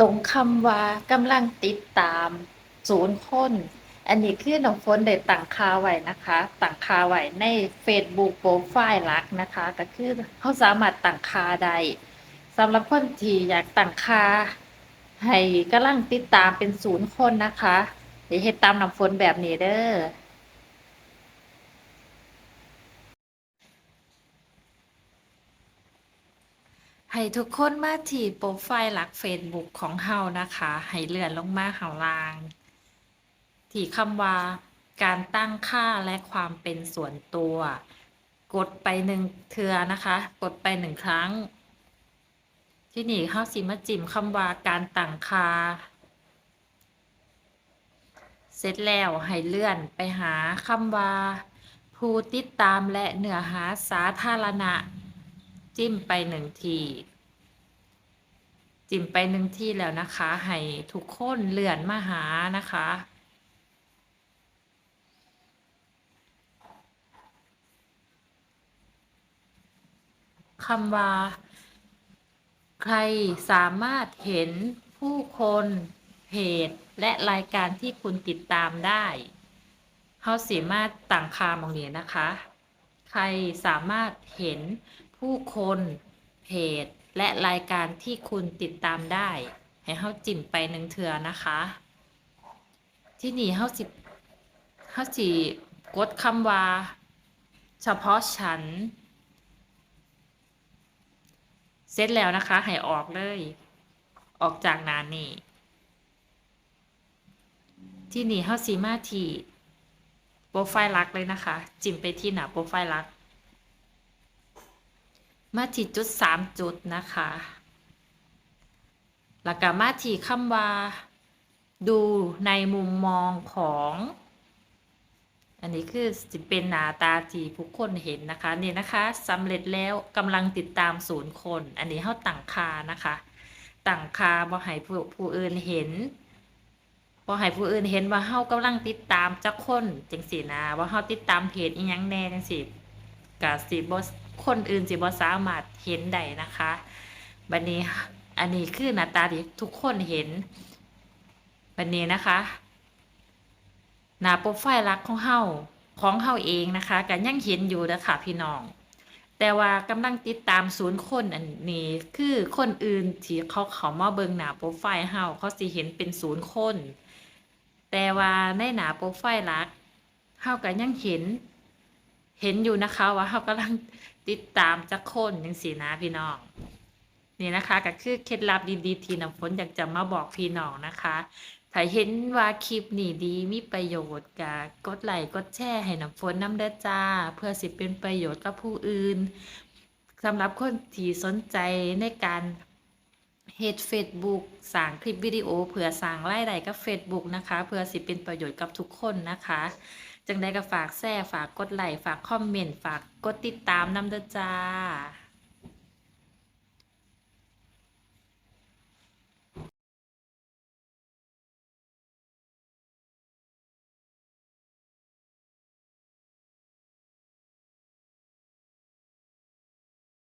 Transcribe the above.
ตรงคำว่ากำลังติดตามศูนย์คน อันนี้คือน้องฝนได้ตั้งคาไว้นะคะ ตั้งคาไว้ใน Facebook โปรไฟล์หลักนะคะ ก็คือเขาสามารถตั้งคาได้สำหรับคนที่อยากตั้งคาให้กำลังติดตามเป็นศูนย์คนนะคะเดี๋ยวเฮ็ดตามน้ำฝนแบบนี้เด้อ ให้ทุกคนมาที่โปรไฟล์หลัก Facebook ของเฮานะคะ ให้เลื่อนลงมาข้างลาง ที่คำว่าการตั้งค่าและความเป็นส่วนตัว กดไปหนึ่งเทือนะคะ กดไปหนึ่งครั้ง ที่นี่เฮาสิมาจิ้มคำว่าการตั้งค่าเสร็จแล้วให้เลื่อนไปหาคำว่า ผู้ติดตามและเนื้อหาสาธารณะ จิ้มไปหนึ่งที จิ้มไปหนึ่งที่แล้วนะคะ ให้ทุกคนเลื่อนมาหานะคะ คำว่า ใครสามารถเห็นผู้คนเพจและรายการที่คุณติดตามได้เขาสามารถต่างคามองนี้นะคะ ใครสามารถเห็น ผู้คน เพจ และรายการที่คุณติดตามได้ ให้เขาจิ้มไปหนึ่งเถือนะคะ ที่นี่เขาสิเขาสิกดคำว่า เฉพาะฉัน เสร็จแล้วนะคะ ให้ออกเลย ออกจากนานี่ ที่นี่เฮาสีมาที่โปรไฟล์ลักเลยนะคะ จิ้มไปที่หน้าโปรไฟล์ลัก มาที่จุดสามจุดนะคะแล้วก็มาที่คำว่า ดูในมุมมองของ อันนี้คือจะเป็นหน้าตาที่ผู้คนเห็นนะคะนี่นะคะสำเร็จแล้วกำลังติดตามศูนย์คน อันนี้เขาตั้งคานะคะตั้งคาบ่ให้ผู้ผู้อื่นเห็นบ่ให้ผู้อื่นเห็นว่าเฮากำลังติดตามจักคนจังซี่นะว่าเฮาติดตามเพจอีหยังแน่จังซี่ก็สิบ่ คนอื่นสิบ่สามารถเห็นได้นะคะบัดนี้อันนี้คือหน้าตาที่ทุกคนเห็นบัดนี้นะคะหน้าโปรไฟล์หลักของเฮาของเฮาเองนะคะก็ยังเห็นอยู่นะคะพี่น้อง แต่ว่ากำลังติดตามศูนย์คนอันนี้คือคนอื่นที่เขาเขามาเบิ่งหน้าโปรไฟล์เฮาเขาสิเห็นเป็นศูนย์คน แต่ว่าในหน้าโปรไฟล์หลักเฮาก็ยังเห็น เห็นอยู่นะคะว่าเฮากำลังติดตามจักคนจังซี่นะพี่น้องนี่นะคะก็คือเคล็ดลับดีๆ ที่น้ำฝนอยากจะมาบอกพี่น้องนะคะถ้าเห็นว่าคลิปนี้ดีมีประโยชน์ก็กดไลค์กดแชร์ให้น้ำฝนน้ำเด้อจ้า เพื่อสิเป็นประโยชน์กับผู้อื่นสำหรับคนที่สนใจในการ เฮ็ดเฟซบุ๊กสร้างคลิปวิดีโอเผื่อสร้างไล่ใดกับเฟซบุ๊กนะคะเพื่อสิเป็นประโยชน์กับทุกคนนะคะ จังได้ก็ฝากแชร์ฝากกดไลค์ฝากคอมเมนต์ฝากกดติดตามน้ำเด้อจ้า